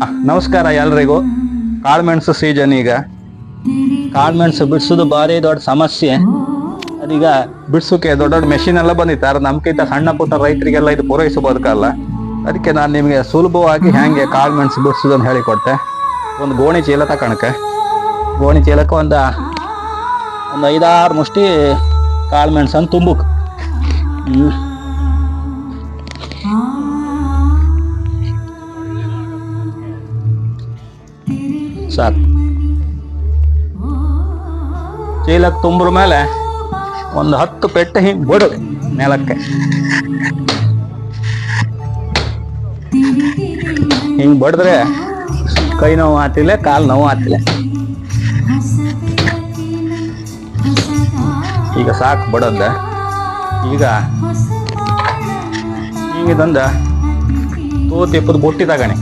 ನಮಸ್ಕಾರ ಎಲ್ರಿಗೂ. ಕಾಳುಮೆಣಸು ಸೀಸನ್ ಈಗ. ಕಾಳುಮೆಣಸು ಬಿಡಿಸೋದು ಭಾರಿ ದೊಡ್ಡ ಸಮಸ್ಯೆ. ಅದೀಗ ಬಿಡಿಸೋಕೆ ದೊಡ್ಡ ದೊಡ್ಡ ಮೆಷಿನ್ ಎಲ್ಲ ಬಂದಿತ್ತು. ನಮ್ಗಿಂತ ಸಣ್ಣ ಪುಟ್ಟ ರೈತರಿಗೆಲ್ಲ ಇದು ಪೂರೈಸಬೋದಕ್ಕಲ್ಲ ಅದಕ್ಕೆ ನಾನು ನಿಮಗೆ ಸುಲಭವಾಗಿ ಹೇಗೆ ಕಾಳುಮೆಣಸು ಬಿಡಿಸೋದನ್ನು ಹೇಳಿಕೊಟ್ಟೆ ಒಂದು ಗೋಣಿ ಚೀಲ ತಕೊಳಕ್ಕೆ ಗೋಣಿ ಚೀಲಕ್ಕೆ ಒಂದು ಒಂದು ಐದಾರು ಮುಷ್ಟಿ ಕಾಳುಮೆಣಸನ್ನು ತುಂಬುಕ್. ಸಾಕು. ಚೀಲಕ್ಕೆ ತುಂಬ್ರ ಮೇಲೆ ಒಂದು ಹತ್ತು ಪೆಟ್ಟು ಹಿಂಗೆ ಬಿಡು ನೆಲಕ್ಕೆ. ಹಿಂಗೆ ಬಡಿದ್ರೆ ಕೈ ನೋವು ಆತಿಲ್ಲ ಕಾಲು ನೋವು ಆತಿಲ್ಲ ಈಗ ಸಾಕು ಬಡದ ಈಗ ಹಿಂಗಿದಂದ ತೂತಿ ಬುಟ್ಟಿ ತಗಣಿ.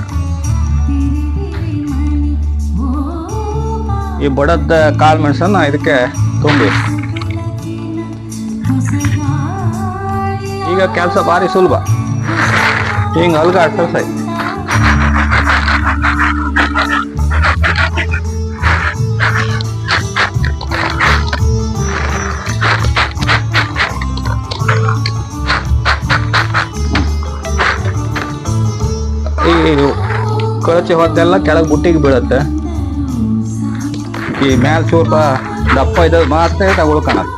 ಈ ಬಡದ ಕಾಳು ಮೆಣಸನ್ನು ಇದಕ್ಕೆ ತುಂಬಿ. ಈಗ ಕೆಲಸ ಭಾರಿ ಸುಲಭ. ಹಿಂಗೆ ಅಲ್ಗ ಸೈ ಈ ಕಳಚಿ ಹೊತ್ತೆಲ್ಲ ಕೆಳಗೆ ಬುಟ್ಟಿಗೆ ಬೀಳುತ್ತೆ. ಈ ಮ್ಯಾಲ್ ಸ್ವಲ್ಪ ದಪ್ಪ ಇದ್ದದ್ದು ಮಾತ್ರ ತಗೊಳ್ಕೊಳದು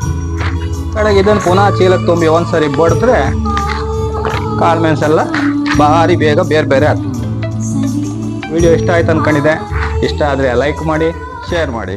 ಕಡೆಗೆ ಇದನ್ನು ಪುನಃ ಚೀಲಕ್ಕೆ ತುಂಬಿ ಒಂದ್ಸರಿ ಬಡಿದ್ರೆ ಕಾಳು ಮೆಣಸೆಲ್ಲ ಭಾರಿ ಬೇಗ ಬೇರೆ ಬೇರೆ ಆಗ್ತದೆ. ವಿಡಿಯೋ ಇಷ್ಟ ಆಯ್ತು ಅಂದ್ಕೊಂಡಿದ್ದೆ ಇಷ್ಟ ಆದರೆ ಲೈಕ್ ಮಾಡಿ ಶೇರ್ ಮಾಡಿ.